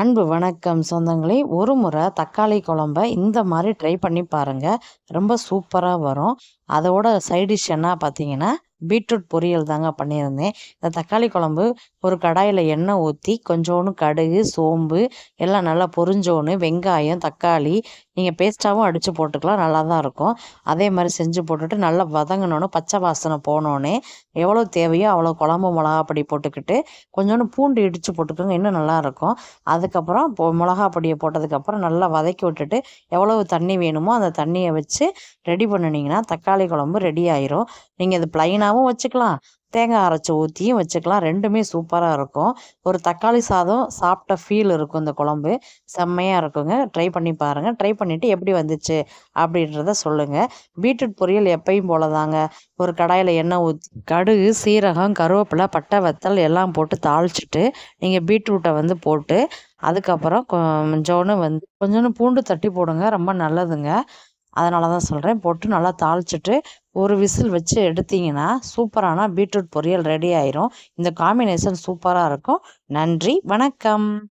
அன்பு வணக்கம் சொந்தங்களே. ஒரு முறை தக்காளி குழம்ப இந்த மாதிரி ட்ரை பண்ணி பாருங்கள் ரொம்ப சூப்பராக வரும். அதோட சைடிஷ் என்ன பார்த்தீங்கன்னா பீட்ரூட் பொரியல் தாங்க பண்ணியிருந்தேன். இந்த தக்காளி குழம்பு ஒரு கடாயில் எண்ணெய் ஊற்றி கொஞ்சோண்டு கடுகு சோம்பு எல்லாம் நல்லா பொரிஞ்சோன்னு வெங்காயம் தக்காளி நீங்கள் பேஸ்ட்டாகவும் அடித்து போட்டுக்கலாம் நல்லா தான் இருக்கும். அதே மாதிரி செஞ்சு போட்டுட்டு நல்லா வதங்கினோன்னு பச்சை வாசனை போனோன்னே எவ்வளோ தேவையோ அவ்வளோ குழம்பு மிளகா பொடி போட்டுக்கிட்டு கொஞ்சோண்டு பூண்டு இடித்து போட்டுக்கோங்க இன்னும் நல்லாயிருக்கும் அதுக்கப்புறம் இப்போ மிளகா பொடியை போட்டதுக்கப்புறம் நல்லா வதக்கி விட்டுட்டு எவ்வளவு தண்ணி வேணுமோ அந்த தண்ணியை வச்சு ரெடி பண்ணினீங்கன்னா தக்காளி குழம்பு ரெடி ஆயிரும். நீங்கள் இது ப்ளைனாகவும் வச்சுக்கலாம் தேங்காய் அரைச்சி ஊற்றியும் வச்சுக்கலாம். ரெண்டுமே சூப்பராக இருக்கும். ஒரு தக்காளி சாதம் சாப்பிட்ட ஃபீல் இருக்கும் இந்த குழம்பு. செம்மையாக இருக்குங்க. ட்ரை பண்ணி பாருங்கள் ட்ரை பண்ணிவிட்டு எப்படி வந்துச்சு அப்படின்றத சொல்லுங்கள் பீட்ரூட் பொரியல் எப்பயும் போல தாங்க ஒரு கடாயில் எண்ணெய் ஊற்றி கடுகு சீரகம் கருவேப்பிலை பட்டை வத்தல் எல்லாம் போட்டு தாளிச்சிட்டு நீங்கள் பீட்ரூட்டை வந்து போட்டு அதுக்கப்புறம் கொஞ்சோன்னு வந்து கொஞ்சோன்னு பூண்டு தட்டி போடுங்க. ரொம்ப நல்லதுங்க. அதனால தான் சொல்கிறேன் போட்டு நல்லா தாளிச்சிட்டு ஒரு விசில் வச்சு எடுத்தீங்கன்னா சூப்பரான பீட்ரூட் பொரியல் ரெடி ஆயிரும். இந்த காம்பினேஷன் சூப்பராக இருக்கும். நன்றி வணக்கம்.